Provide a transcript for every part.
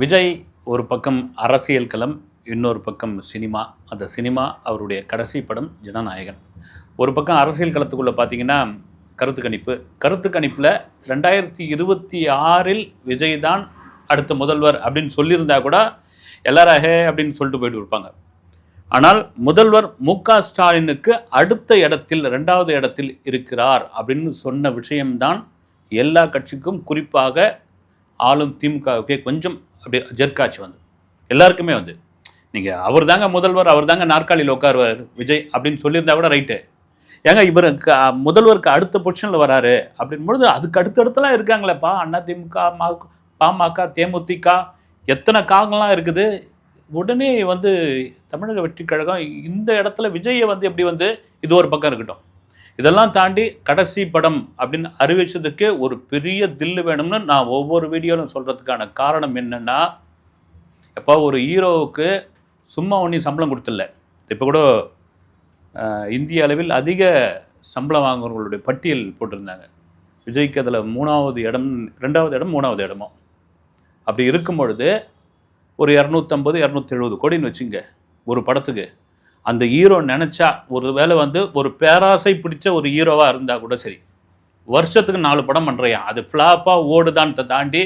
விஜய் ஒரு பக்கம் அரசியல் களம் இன்னொரு பக்கம் சினிமா. அந்த சினிமா அவருடைய கடைசி படம் ஜனநாயகன். ஒரு பக்கம் அரசியல் களத்துக்குள்ளே பார்த்தீங்கன்னா கருத்து கணிப்பு. கருத்து கணிப்பில் ரெண்டாயிரத்தி இருபத்தி ஆறில் விஜய் தான் அடுத்த முதல்வர் அப்படின்னு சொல்லியிருந்தா கூட எல்லாராக ஹே அப்படின்னு சொல்லிட்டு போயிட்டு இருப்பாங்க. ஆனால் முதல்வர் மு க ஸ்டாலினுக்கு அடுத்த இடத்தில் ரெண்டாவது இடத்தில் இருக்கிறார் அப்படின்னு சொன்ன விஷயம்தான் எல்லா கட்சிக்கும் குறிப்பாக ஆளும் திமுகவுக்கே கொஞ்சம் அப்படியே ஜெர்க்காச்சு வந்து. எல்லாருக்குமே வந்து. நீங்கள் அவர் தாங்க முதல்வர் அவர் தாங்க நாற்காலியில் உட்காருவார் விஜய் அப்படின்னு சொல்லியிருந்தா கூட ரைட்டு. ஏங்க இவர் க- முதல்வருக்கு அடுத்த பொசிஷனில் வராரு அப்படின்பொழுது அதுக்கு அடுத்தடுத்தலாம் இருக்காங்களேப்பா. அண்ணா திமுக மா பாமக தேமுதிக எத்தனை காங்கெல்லாம் இருக்குது. உடனே வந்து தமிழக வெற்றி கழகம் இந்த இடத்துல விஜயை வந்து எப்படி வந்து இது ஒரு பக்கம் இருக்கட்டும். இதெல்லாம் தாண்டி கடைசி படம் அப்படின்னு அறிவிச்சதுக்கு ஒரு பெரிய தில்லு வேணும்னு நான் ஒவ்வொரு வீடியோவிலும் சொல்கிறதுக்கான காரணம் என்னென்னா எப்போ ஒரு ஹீரோவுக்கு சும்மா ஒன்றும் சம்பளம் கொடுத்துல இப்போ கூட இந்திய அளவில் அதிக சம்பளம் வாங்குறவங்களுடைய பட்டியல் போட்டிருந்தாங்க. விஜய்க்கு அதில் மூணாவது இடம் ரெண்டாவது இடம் மூணாவது இடமோ. அப்படி இருக்கும் பொழுது ஒரு இரநூத்தம்பது இரநூத்தி எழுபது கோடின்னு வச்சுங்க ஒரு படத்துக்கு. அந்த ஹீரோ நினச்சா ஒரு வேளை வந்து ஒரு பேராசை பிடிச்ச ஒரு ஹீரோவாக இருந்தால் கூட சரி. வருஷத்துக்கு நாலு படம் பண்ணுறையா அது ஃப்ளாப்பாக ஓடுதான்ட்டு தாண்டி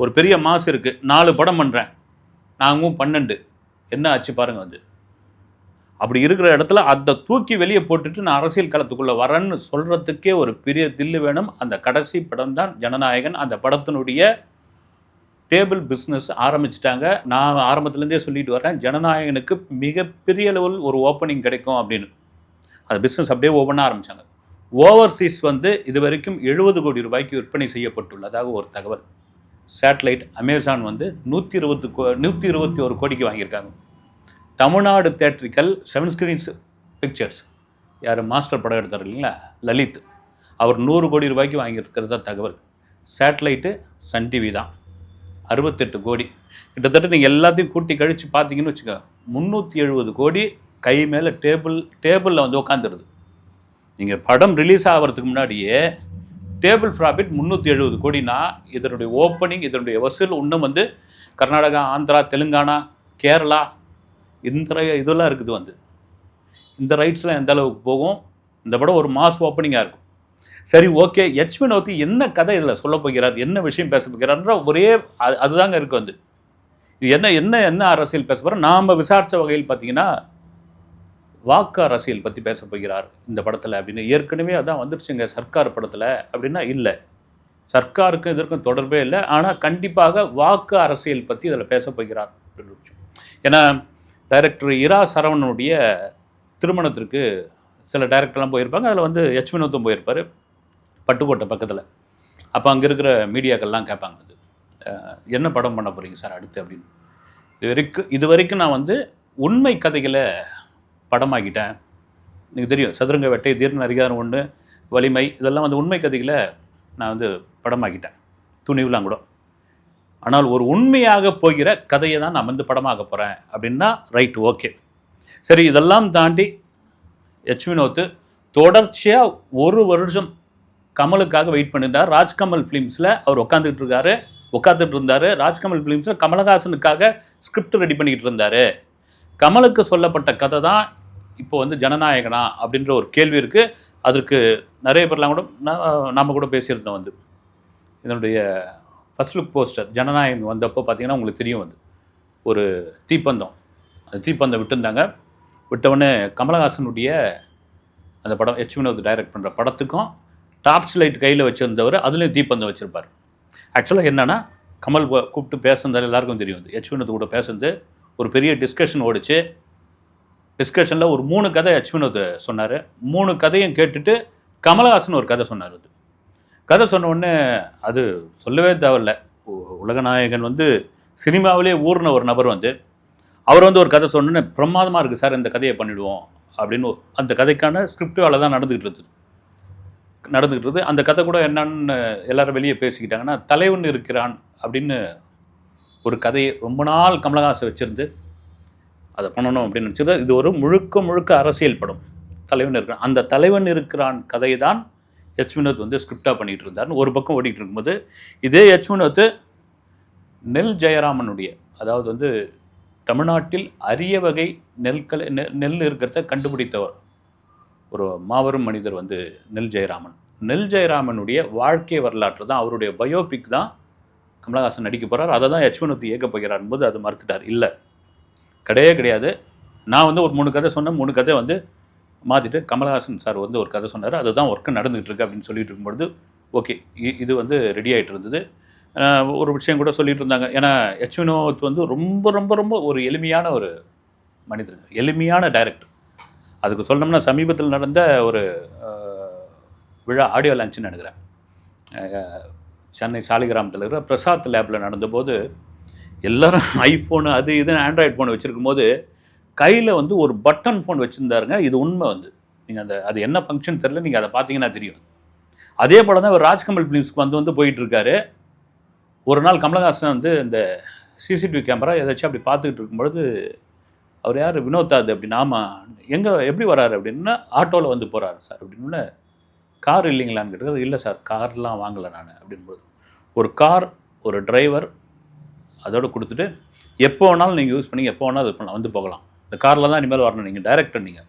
ஒரு பெரிய மாசு இருக்குது நாலு படம் பண்ணுறேன் நாங்களும் பன்னெண்டு. என்ன ஆச்சு பாருங்கள் வந்து. அப்படி இருக்கிற இடத்துல அதை தூக்கி வெளியே போட்டுட்டு நான் அரசியல் களத்துக்குள்ளே வரேன்னு சொல்கிறதுக்கே ஒரு பெரிய தில்லு வேணும். அந்த கடைசி படம் தான் ஜனநாயகன். அந்த படத்தினுடைய டேபிள் பிஸ்னஸ் ஆரம்பிச்சிட்டாங்க. நான் ஆரம்பத்துலேருந்தே சொல்லிட்டு வரேன் ஜனநாயகனுக்கு மிகப்பெரிய லெவல் ஒரு ஓப்பனிங் கிடைக்கும் அப்படின்னு. அந்த பிஸ்னஸ் அப்படியே ஓப்பனாக ஆரம்பித்தாங்க ஓவர்சீஸ் வந்து இது வரைக்கும் எழுபது கோடி ரூபாய்க்கு விற்பனை செய்யப்பட்டுள்ளதாக ஒரு தகவல். சேட்டலைட் அமேசான் வந்து நூற்றி இருபத்து கோ நூற்றி இருபத்தி ஒரு கோடிக்கு வாங்கியிருக்காங்க. Tamil Nadu theatrical seven screens pictures யார் மாஸ்டர் படம் எடுத்தார் இல்லைங்களா? லலித். அவர் நூறு கோடி ரூபாய்க்கு வாங்கியிருக்கிறதா தகவல். சேட்டலைட்டு சன் டிவி தான். அறுபத்தெட்டு கோடி. கிட்டத்தட்ட நீங்கள் எல்லாத்தையும் கூட்டி கழித்து பார்த்தீங்கன்னு வச்சுக்கோங்க முந்நூற்றி எழுபது கோடி கை மேலே டேபிள் டேபிளில் வந்து உட்காந்துருது நீங்கள் படம் ரிலீஸ் ஆகிறதுக்கு முன்னாடியே டேபிள் ப்ராஃபிட் முந்நூற்றி எழுபது கோடினா இதனுடைய ஓப்பனிங் இதனுடைய வசூல் இன்னும் வந்து கர்நாடகா ஆந்திரா தெலுங்கானா கேரளா இந்த இதெல்லாம் இருக்குது வந்து. இந்த ரைட்ஸ்லாம் எந்த அளவுக்கு போகும்? இந்த படம் ஒரு மாஸ் ஓப்பனிங்காக இருக்கும். சரி ஓகே எச் வினோத் என்ன கதை இதில் சொல்ல போகிறார்? என்ன விஷயம் பேச போகிறார்ன்ற ஒரே அது அதுதாங்க இருக்கு வந்து. இது என்ன என்ன என்ன அரசியல் பேச போகிறோம் நாம் விசாரித்த வகையில் பார்த்தீங்கன்னா வாக்கு அரசியல் பற்றி பேச போகிறார் இந்த படத்தில் அப்படின்னு. ஏற்கனவே அதான் வந்துருச்சுங்க சர்க்கார் படத்தில் அப்படின்னா இல்லை. சர்க்காருக்கும் இதற்கும் தொடர்பே இல்லை. ஆனால் கண்டிப்பாக வாக்கு அரசியல் பற்றி இதில் பேச போகிறார் அப்படின்னு ஏன்னா டைரக்டர் இரா சரவணனுடைய திருமணத்திற்கு சில டைரக்டர்லாம் போயிருப்பாங்க. அதில் வந்து எச் வினோத்தும் போயிருப்பார். பட்டுக்கோட்டை பக்கத்தில். அப்போ அங்கே இருக்கிற மீடியாக்கள்லாம் கேட்பாங்க அது. என்ன படம் பண்ண போகிறீங்க சார் அடுத்து? அப்படின்னு. இது வரைக்கும் இது வரைக்கும் நான் வந்து உண்மை கதைகளை படமாக்கிட்டேன். எனக்கு தெரியும். சதுரங்க வேட்டை தீர்ண அதிகாரம் ஒன்று வலிமை இதெல்லாம் வந்து உண்மை கதைகளை நான் வந்து படமாக்கிட்டேன். துணிவுலாம் கூட. ஆனால் ஒரு உண்மையாக போகிற கதையை தான் நான் வந்து படமாக்க போகிறேன் அப்படின்னா ரைட் ஓகே. சரி இதெல்லாம் தாண்டி எச் வினோத்து தொடர்ச்சியாக ஒரு வருஷம் கமலுக்காக வெயிட் பண்ணியிருந்தார் ராஜ்கமல் ஃபிலிம்ஸில் அவர் உட்காந்துட்டு இருக்காரு. உட்காந்துட்டு இருந்தார். ராஜ்கமல் ஃபிலிம்ஸில் கமலஹாசனுக்காக ஸ்கிரிப்ட் ரெடி பண்ணிக்கிட்டு இருந்தார். கமலுக்கு சொல்லப்பட்ட கதை தான் இப்போ வந்து ஜனநாயகனா அப்படின்ற ஒரு கேள்வி இருக்குது அதற்கு நிறைய பேர்லாம் கூட நான் நாம் கூட பேசியிருந்தோம் வந்து. இதனுடைய ஃபர்ஸ்ட் லுக் போஸ்டர் ஜனநாயகன் வந்தப்போ பார்த்தீங்கன்னா உங்களுக்கு தெரியும் வந்து ஒரு தீப்பந்தம். அந்த தீப்பந்தம் விட்டுருந்தாங்க. விட்டவுடனே கமலஹாசனுடைய அந்த படம் எச் வினோத் டைரக்ட் பண்ணுற படத்துக்கும் டார்ச் லைட் கையில் வச்சுருந்தவர் அதுலேயும் தீப்பந்தம் வச்சுருப்பார். ஆக்சுவலாக என்னென்னா கமல் கூப்பிட்டு பேசுனதால் எல்லாருக்கும் தெரியும் வந்து எச் வினோத் கூட பேசுனது ஒரு பெரிய டிஸ்கஷன் ஓடிச்சு. டிஸ்கஷனில் ஒரு மூணு கதை எச் வினோத் சொன்னார். மூணு கதையும் கேட்டுட்டு கமலஹாசன் ஒரு கதை சொன்னார் அது. கதை சொன்ன உடனே அது சொல்லவே தேவையில்ல. உலகநாயகன் வந்து சினிமாவிலே ஊர்ன ஒரு நபர் வந்து அவர் வந்து ஒரு கதை சொன்னோன்னே பிரமாதமாக இருக்குது சார் இந்த கதையை பண்ணிவிடுவோம் அப்படின்னு அந்த கதைக்கான ஸ்கிரிப்ட் தான் நடந்துக்கிட்டு இருந்தது. நடந்துக்கிட்டு அந்த கதை கூட என்னன்னு எல்லாரும் வெளியே பேசிக்கிட்டாங்கன்னா தலைவன் இருக்கிறான் அப்படின்னு ஒரு கதையை ரொம்ப நாள் கமலஹாசன் வச்சுருந்து அதை பண்ணணும் அப்படின்னு நினச்சது. இது ஒரு முழுக்க முழுக்க அரசியல் படம். தலைவன் இருக்கிறான். அந்த தலைவன் இருக்கிறான் கதையை தான் எச் வினோத் வந்து ஸ்கிரிப்டாக பண்ணிகிட்டு இருந்தார்னு ஒரு பக்கம் ஓடிட்டு இருக்கும்போது இதே எச் வினோத்து நெல் ஜெயராமனுடைய அதாவது வந்து தமிழ்நாட்டில் அரிய வகை நெல்கள் நெ- நெல் இருக்கிறத கண்டுபிடித்தவர். ஒரு மாபெரும் மனிதர் வந்து நெல் ஜெயராமன். நெல் ஜெயராமனுடைய வாழ்க்கை வரலாற்று தான் அவருடைய பயோபிக் தான் கமலஹாசன் நடிக்க போகிறார் அதை தான் யச்மனுத்தி இயக்க போகிறார் என்பது அது மறுத்துட்டார். இல்லை. கிடையவே கிடையாது. நான் வந்து ஒரு மூணு கதை சொன்னேன். மூணு கதை வந்து மாற்றிட்டு கமலஹாசன் சார் வந்து ஒரு கதை சொன்னார். அதுதான் ஒர்க்கு நடந்துகிட்டு இருக்கு அப்படின்னு சொல்லிட்டு இருக்கும்பொழுது ஓகே இது வந்து ரெடி ஆகிட்டு இருந்தது. ஒரு விஷயம் கூட சொல்லிட்டு இருந்தாங்க. ஏன்னா எச் வினோத் வந்து ரொம்ப ரொம்ப ரொம்ப ஒரு எளிமையான ஒரு மனிதர். எளிமையான டைரக்டர் அதுக்கு சொல்லணும்னா சமீபத்தில் நடந்த ஒரு விழா ஆடியோ லஞ்சுன்னு நினைக்கிறேன். சென்னை சாலிகிராமத்தில் இருக்கிற பிரசாத் லேபில் நடந்தபோது எல்லாரும் ஐஃபோனு அது இதுன்னு ஆண்ட்ராய்டு ஃபோன் வச்சுருக்கும் போது கையில் வந்து ஒரு பட்டன் ஃபோன் வச்சுருந்தாருங்க. இது உண்மை வந்து. நீங்கள் அந்த அது என்ன ஃபங்க்ஷன் தெரில நீங்கள் அதை பார்த்தீங்கன்னா தெரியும். அதே போல் தான் ஒரு ராஜ்கமல் ஃபிலிம்ஸ்க்கு வந்து வந்து போயிட்டுருக்காரு. ஒரு நாள் கமலஹாசன் வந்து இந்த சிசிடிவி கேமரா ஏதாச்சும் அப்படி பார்த்துக்கிட்டு இருக்கும்பொழுது அவர் யார்? வினோத்தாது அது அப்படின்னு ஆமாம் எங்கே எப்படி வராரு அப்படின்னா ஆட்டோவில் வந்து போகிறாரு சார். அப்படின்னு கார் இல்லைங்களான்னு கேட்டது இல்லை சார் கார்லாம் வாங்கலை நான். அப்படின்போது ஒரு கார் ஒரு டிரைவர் அதோடு கொடுத்துட்டு எப்போ வேணாலும் நீங்கள் யூஸ் பண்ணி எப்போ வேணாலும் இது பண்ணலாம் வந்து போகலாம். இந்த காரில் தான் இனிமேல் வரணும். நீங்கள் டைரக்டர் நீங்கள்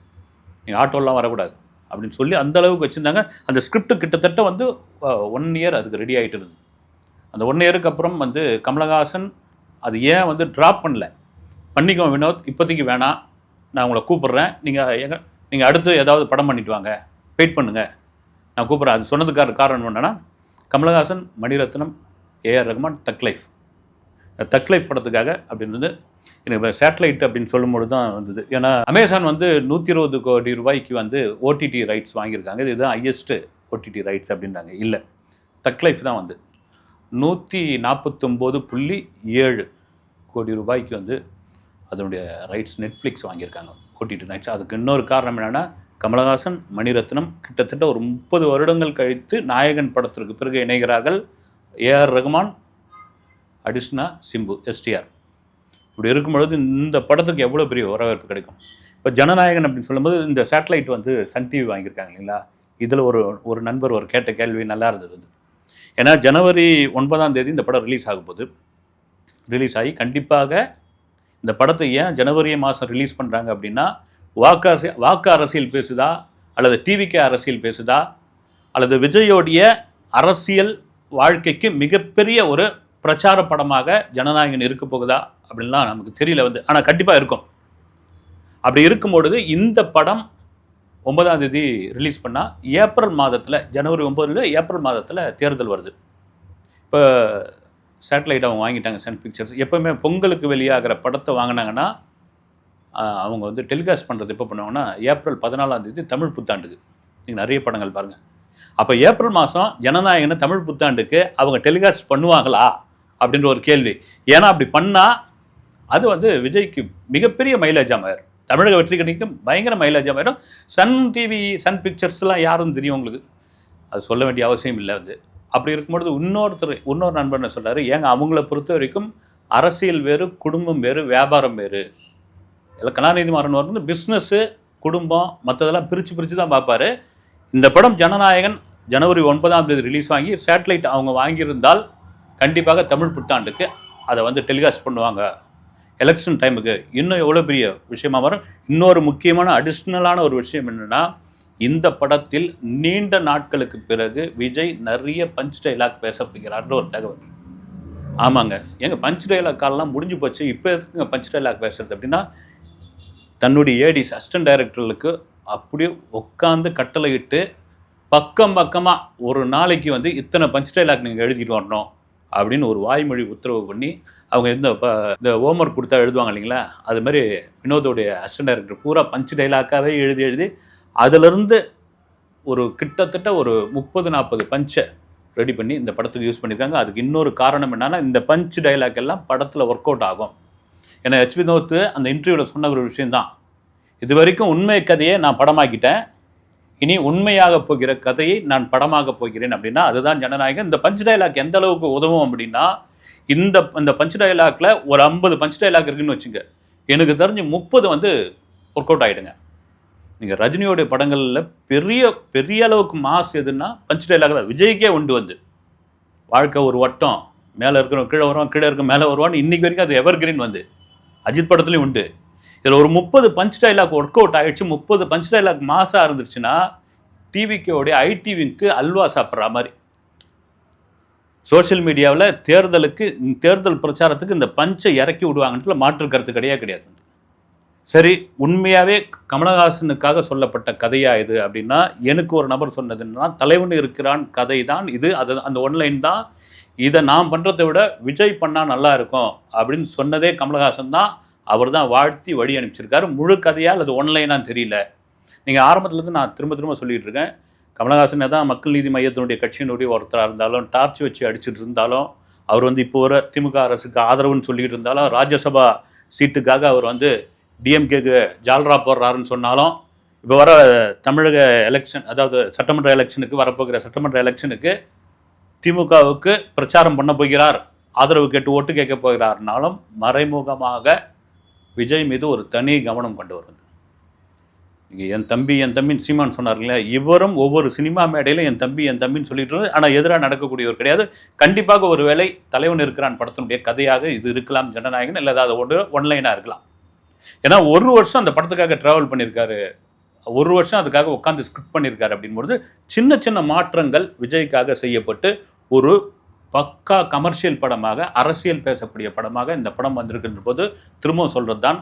நீங்கள் ஆட்டோலாம் வரக்கூடாது. அப்படின்னு சொல்லி அந்த அளவுக்கு வச்சுருந்தாங்க. அந்த ஸ்கிரிப்ட் கிட்டத்தட்ட வந்து ஒன் இயர் அதுக்கு ரெடி ஆகிட்டு இருந்தது. அந்த ஒன் இயருக்கு அப்புறம் வந்து கமலஹாசன் அது ஏன் வந்து ட்ராப் பண்ணல? பண்ணிக்கோ வினோத் இப்போதைக்கு வேணாம் நான் உங்களை கூப்பிட்றேன். நீங்கள் எங்க நீங்கள் அடுத்து ஏதாவது படம் பண்ணிட்டு வாங்க. வெயிட் பண்ணுங்கள் நான் கூப்பிட்றேன். அது சொன்னதுக்கான காரணம் என்னென்னா Kamal Haasan Mani Ratnam AR Rahman thug life. Thug life படத்துக்காக அப்படின்றது எனக்கு சேட்டலைட் அப்படின்னு சொல்லும்போது தான் வந்தது. ஏன்னா அமேசான் வந்து நூற்றி இருபது கோடி ரூபாய்க்கு வந்து ஓடிடி ரைட்ஸ் வாங்கியிருக்காங்க. இதுதான் ஹையஸ்ட்டு ஓடிடி ரைட்ஸ் அப்படின்றாங்க. இல்லை. தக் லைஃப் தான் வந்து. நூற்றி நாற்பத்தொம்போது புள்ளி ஏழு கோடி ரூபாய்க்கு வந்து அதனுடைய ரைட்ஸ் நெட்ஃப்ளிக்ஸ் வாங்கியிருக்காங்க. ஓடிடி ரைட்ஸ் அதுக்கு இன்னொரு காரணம் என்னென்னா கமலஹாசன் மணிரத்னம் கிட்டத்தட்ட ஒரு முப்பது வருடங்கள் கழித்து நாயகன் படத்திற்கு பிறகு இணைகிறார்கள் ஏஆர் ரகுமான் அடிஷ்னா சிம்பு எஸ்டிஆர் இப்படி இருக்கும் பொழுது இந்த படத்துக்கு எவ்வளோ பெரிய வரவேற்பு கிடைக்கும்? இப்போ ஜனநாயகன் அப்படின்னு சொல்லும்போது இந்த சேட்டலைட் வந்து சன் டிவி வாங்கியிருக்காங்க இல்லைங்களா? இதில் ஒரு ஒரு நண்பர் ஒரு கேட்ட கேள்வி நல்லா இருந்தது வந்து. ஏன்னா ஜனவரி ஒன்பதாம் தேதி இந்த படம் ரிலீஸ் ஆகும் போது ரிலீஸ் ஆகி கண்டிப்பாக இந்த படத்தை ஏன் ஜனவரி மாதம் ரிலீஸ் பண்ணுறாங்க அப்படின்னா வாக்கு வாக்கு அரசியல் பேசுதா அல்லது டிவிகே அரசியல் பேசுதா அல்லது விஜயோடைய அரசியல் வாழ்க்கைக்கு மிகப்பெரிய ஒரு பிரச்சார படமாக ஜனநாயகன் இருக்க போகுதா அப்படின்லாம் நமக்கு தெரியல வந்து. ஆனால் கண்டிப்பாக இருக்கும். அப்படி இருக்கும் பொழுது இந்த படம் ஒன்பதாம் தேதி ரிலீஸ் பண்ணால் ஏப்ரல் மாதத்தில் ஜனவரி ஒம்பதுல ஏப்ரல் மாதத்தில் தேர்தல் வருது. இப்போ சேட்டலைட் அவங்க வாங்கிட்டாங்க சன் பிக்சர்ஸ் எப்போவுமே பொங்கலுக்கு வெளியாகிற படத்தை வாங்கினாங்கன்னா அவங்க வந்து டெலிகாஸ்ட் பண்ணுறது எப்போ பண்ணுவாங்கன்னா ஏப்ரல் பதினாலாம் தேதி தமிழ் புத்தாண்டுக்கு. நீங்கள் நிறைய படங்கள் பாருங்கள் அப்போ ஏப்ரல் மாதம் ஜனநாயகன தமிழ் புத்தாண்டுக்கு அவங்க டெலிகாஸ்ட் பண்ணுவாங்களா? அப்படின்ற ஒரு கேள்வி. ஏன்னா அப்படி பண்ணால் அது வந்து விஜய்க்கு மிகப்பெரிய மைலேஜ் மாறும் தமிழக வெற்றி கணிக்கும் பயங்கர மைலேஜ் மாறும் சன் டிவி சன் பிக்சர்ஸ்லாம் யாரும் தெரியும் உங்களுக்கு? அது சொல்ல வேண்டிய அவசியம் இல்லை வந்து. அப்படி இருக்கும்பொழுது இன்னொருத்தர் இன்னொரு நண்பர் என்ன சொல்றாரு ஏங்க அவங்கள பொறுத்த வரைக்கும் அரசியல் வேறு குடும்பம் வேறு வியாபாரம் வேறு. இல்லை கலாநிதி மாறன் வந்து பிஸ்னஸ்ஸு குடும்பம் மற்றதெல்லாம் பிரித்து பிரித்து தான் பார்ப்பாரு. இந்த படம் ஜனநாயகன் ஜனவரி ஒன்பதாம் தேதி ரிலீஸ் வாங்கி சேட்டலைட் அவங்க வாங்கியிருந்தால் கண்டிப்பாக தமிழ் புத்தாண்டுக்கு அதை வந்து டெலிகாஸ்ட் பண்ணுவாங்க. எலெக்ஷன் டைமுக்கு இன்னும் எவ்வளோ பெரிய விஷயமா வரும்? இன்னொரு முக்கியமான அடிஷ்னலான ஒரு விஷயம் என்னென்னா இந்த படத்தில் நீண்ட நாட்களுக்கு பிறகு விஜய் நிறைய பஞ்ச் டைலாக் பேசப்படுகிறார்ன்ற ஒரு தகவல். ஆமாங்க. எங்க பஞ்ச் டைலாக் காலெல்லாம் முடிஞ்சு போச்சு. இப்போ எதுக்குங்க பஞ்ச் டைலாக் பேசுறது அப்படின்னா தன்னுடைய ஏடிஸ் அசிஸ்டன்ட் டைரக்டர்களுக்கு அப்படியே உட்காந்து கட்டளையிட்டு பக்கம் பக்கமாக ஒரு நாளைக்கு வந்து இத்தனை பஞ்ச் டைலாக் நீங்கள் எழுதிட்டு வரணும் அப்படின்னு ஒரு வாய்மொழி உத்தரவு பண்ணி அவங்க இந்த ப- இந்த ஹோம்ஒர்க் கொடுத்தா எழுதுவாங்க இல்லைங்களா? அது மாதிரி வினோதோடைய அசிஸ்டன்ட் டைரக்டர் பூரா பஞ்ச் டைலாக்காகவே எழுதி எழுதி அதிலிருந்து ஒரு கிட்டத்தட்ட ஒரு முப்பது நாற்பது பஞ்சை ரெடி பண்ணி இந்த படத்துக்கு யூஸ் பண்ணியிருக்காங்க. அதுக்கு இன்னொரு காரணம் என்னன்னா இந்த பஞ்ச் டைலாக் எல்லாம் படத்தில் ஒர்க் அவுட் ஆகும். ஏன்னா ஹெச் வினோத்து அந்த இன்டர்வியூவில் சொன்ன ஒரு விஷயந்தான் இது வரைக்கும் உண்மை கதையை நான் படமாக்கிட்டேன். இனி உண்மையாக போகிற கதையை நான் படமாக போகிறேன் அப்படின்னா அதுதான் ஜனநாயகம். இந்த பஞ்ச் டைலாக் எந்த அளவுக்கு உதவும் அப்படின்னா இந்த இந்த பஞ்ச் டைலாக்ல ஒரு ஐம்பது பஞ்ச் டைலாக் இருக்குன்னு வச்சுங்க. எனக்கு தெரிஞ்சு முப்பது வந்து ஒர்க் அவுட் ஆகிடுங்க நீங்கள் ரஜினியோடைய படங்களில் பெரிய பெரிய அளவுக்கு மாஸ் எதுன்னா பஞ்ச் டைலாக் தான். விஜய்க்கே உண்டு வந்து. வாழ்க்கை ஒரு வட்டம். மேலே இருக்கிற கீழே வருவான் கீழே இருக்க மேலே வருவான்னு இன்றைக்கி வரைக்கும் அது எவர் கிரீன் வந்து. அஜித் படத்துலையும் உண்டு. இதில் ஒரு முப்பது பஞ்ச் டைலாக் ஒர்க் அவுட் ஆகிடுச்சு முப்பது பஞ்ச் டைலாக் மாசாக இருந்துச்சுன்னா டிவிக்கோடைய ஐடிவிக்கு அல்வா சாப்பிட்ற மாதிரி. சோஷியல் மீடியாவில் தேர்தலுக்கு தேர்தல் பிரச்சாரத்துக்கு இந்த பஞ்சை இறக்கி விடுவாங்கன்றதுல மாற்று கருத்து கிடையாது கிடையாது. சரி உண்மையாகவே கமலஹாசனுக்காக சொல்லப்பட்ட கதையா இது அப்படின்னா எனக்கு ஒரு நபர் சொன்னதுன்னா தலைவன் இருக்கிறான் கதை தான் இது. அது அந்த ஒன்லைன் தான். இதை நான் பண்ணுறதை விட விஜய் பண்ணால் நல்லா இருக்கும் அப்படின்னு சொன்னதே கமலஹாசன் தான். அவர் தான் வாழ்த்தி வழி அனுப்பிச்சிருக்காரு. முழு கதையா அல்லது ஒன்லைனாக தெரியல. நீங்கள் ஆரம்பத்துலேருந்து நான் திரும்ப திரும்ப சொல்லிகிட்டு இருக்கேன். கமலஹாசன் தான் மக்கள் நீதி மையத்தினுடைய கட்சியினுடைய ஒருத்தராக இருந்தாலும் டார்ச் வச்சு அடிச்சுட்டு இருந்தாலும் அவர் வந்து இப்போ வர திமுக அரசுக்கு ஆதரவுன்னு சொல்லிக்கிட்டு இருந்தாலும் ராஜ்யசபா சீட்டுக்காக அவர் வந்து டிஎம்கேக்கு ஜால்ரா போடுறாருன்னு சொன்னாலும் இப்போ வர தமிழக எலெக்ஷன் அதாவது சட்டமன்ற எலெக்ஷனுக்கு வரப்போகிற சட்டமன்ற எலெக்ஷனுக்கு திமுகவுக்கு பிரச்சாரம் பண்ண போகிறார் ஆதரவு கேட்டு ஓட்டு கேட்க போகிறார்னாலும் மறைமுகமாக விஜய் மீது ஒரு தனி கவனம் கொண்டு வருது. இங்கே என் தம்பி என் தம்பின்னு சீமான் சொன்னார் இல்லையா? இவரும் ஒவ்வொரு சினிமா மேடையிலும் என் தம்பி என் தம்பின்னு சொல்லிட்டு ஆனால் எதிராக நடக்கக்கூடியவர் கிடையாது. கண்டிப்பாக ஒரு வேளை தலைவன் இருக்கிறான் படத்தினுடைய கதையாக இது இருக்கலாம் ஜனநாயகன் இல்லை அதாவது ஒன்று ஒன்லைனாக இருக்கலாம். ஏன்னா ஒரு வருஷம் அந்த படத்துக்காக ட்ராவல் பண்ணியிருக்காரு. ஒரு வருஷம் அதுக்காக உட்காந்து ஸ்கிரிப்ட் பண்ணியிருக்காரு அப்படின்போது சின்ன சின்ன மாற்றங்கள் விஜய்க்காக செய்யப்பட்டு ஒரு பக்கா கமர்ஷியல் படமாக அரசியல் பேசக்கூடிய படமாக இந்த படம் வந்திருக்கின்ற போது திரும்பவும் சொல்கிறது தான்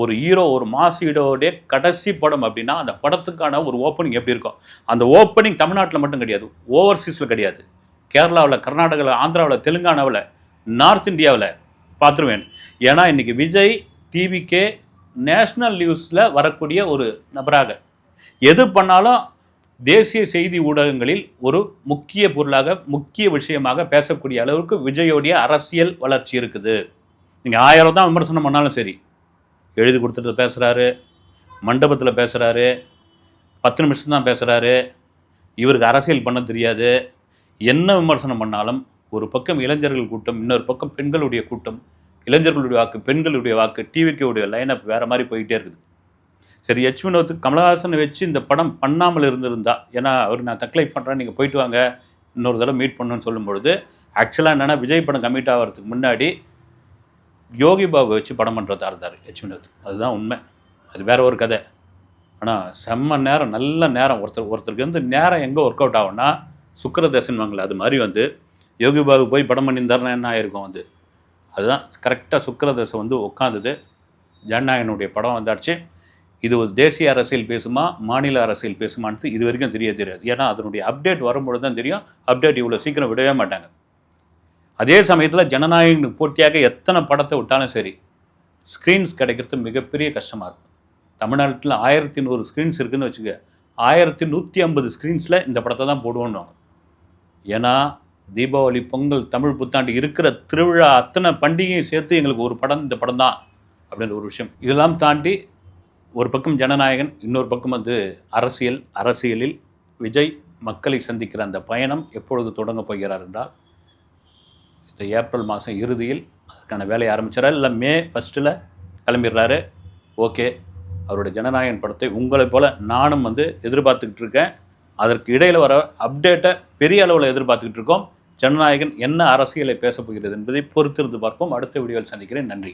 ஒரு ஹீரோ ஒரு மாஸ் ஹீரோடைய கடைசி படம் அப்படின்னா அந்த படத்துக்கான ஒரு ஓப்பனிங் எப்படி இருக்கும்? அந்த ஓப்பனிங் தமிழ்நாட்டில் மட்டும் கிடையாது ஓவர்சீஸில் கிடையாது. கேரளாவில் கர்நாடகாவில் ஆந்திராவில் தெலுங்கானாவில் நார்த் இந்தியாவில் பார்த்துருவேன். ஏன்னா இன்றைக்கி விஜய் டிவிக்கே நேஷ்னல் நியூஸில் வரக்கூடிய ஒரு நபராக. எது பண்ணாலும் தேசிய செய்தி ஊடகங்களில் ஒரு முக்கிய பொருளாக முக்கிய விஷயமாக பேசக்கூடிய அளவுக்கு விஜயோடைய அரசியல் வளர்ச்சி இருக்குது. நீங்கள் ஆயிரம் தான் விமர்சனம் பண்ணாலும் சரி. எழுதி கொடுத்துட்டு பேசுகிறாரு மண்டபத்தில் பேசுகிறாரு பத்து நிமிஷம் தான் பேசுகிறாரு இவருக்கு அரசியல் பண்ண தெரியாது. என்ன விமர்சனம் பண்ணாலும் ஒரு பக்கம் இளைஞர்கள் கூட்டம் இன்னொரு பக்கம் பெண்களுடைய கூட்டம். இளைஞர்களுடைய வாக்கு பெண்களுடைய வாக்கு டிவிக்கேவுடைய லைன் அப் வேறு மாதிரி போயிட்டே இருக்குது. சரி எச் வினோத் கமலஹாசனை வச்சு இந்த படம் பண்ணாமல் இருந்திருந்தா ஏன்னா அவர் நான் தக்லைஃப் பண்ணுறேன் நீங்கள் போயிட்டு வாங்க இன்னொரு தடவை மீட் பண்ணுன்னு சொல்லும் பொழுது ஆக்சுவலாக என்னென்னா விஜய் படம் கமிட் ஆகிறதுக்கு முன்னாடி யோகி பாபு வச்சு படம் பண்ணுறதா இருந்தார் எச் வினோத் அதுதான் உண்மை. அது வேற ஒரு கதை. ஆனால் செம்ம நேரம் நல்ல நேரம். ஒருத்தர் ஒருத்தருக்கு வந்து நேரம் எங்கே ஒர்க் அவுட் ஆகும்னா சுக்கரதேசன்வாங்களே அது மாதிரி வந்து யோகி பாபு போய் படம் பண்ணியிருந்தாருன்னா என்ன ஆயிருக்கும் வந்து? அதுதான் கரெக்டாக சுக்கரதசை வந்து உட்காந்துது ஜனநாயகனுடைய படம் வந்தாச்சு. இது ஒரு தேசிய அரசியல் பேசுமா மாநில அரசியல் பேசுமான்னு இது வரைக்கும் தெரிய தெரியாது. ஏன்னா அதனுடைய அப்டேட் வரும்பொழுது தான் தெரியும். அப்டேட் இவ்வளோ சீக்கிரம் விடவே மாட்டாங்க. அதே சமயத்தில் ஜனநாயகனுக்கு போட்டியாக எத்தனை படத்தை விட்டாலும் சரி ஸ்க்ரீன்ஸ் கிடைக்கிறது மிகப்பெரிய கஷ்டமாக இருக்கும். தமிழ்நாட்டில் ஆயிரத்தி நூறு ஸ்க்ரீன்ஸ் இருக்குதுன்னு வச்சுக்க ஆயிரத்தி நூற்றி ஐம்பது ஸ்க்ரீன்ஸில் இந்த படத்தை தான் போடுவோன்னு ஏன்னா தீபாவளி பொங்கல் தமிழ் புத்தாண்டு இருக்கிற திருவிழா அத்தனை பண்டிகையும் சேர்த்து எங்களுக்கு ஒரு படம் இந்த படம் தான் அப்படின்ற ஒரு விஷயம். இதெல்லாம் தாண்டி ஒரு பக்கம் ஜனநாயகன் இன்னொரு பக்கம் வந்து அரசியல் அரசியலில் விஜய் மக்களை சந்திக்கிற அந்த பயணம் எப்பொழுது தொடங்க போகிறார் என்றால் இந்த ஏப்ரல் மாதம் இறுதியில் அதுக்கான வேலையை ஆரம்பிச்சிடறாரு இல்லை மே ஃபஸ்ட்டில் கிளம்பிடுறாரு. ஓகே அவருடைய ஜனநாயகன் படத்தை உங்களைப் போல் நானும் வந்து எதிர்பார்த்துக்கிட்டு இருக்கேன். அதற்கு இடையில் வர அப்டேட்டை பெரிய அளவில் எதிர்பார்த்துக்கிட்டு இருக்கோம். ஜனநாயகன் என்ன அரசியலை பேசப்போகிறது என்பதை பொறுத்திருந்து பார்ப்போம். அடுத்த வீடியோவில் சந்திக்கிறேன். நன்றி.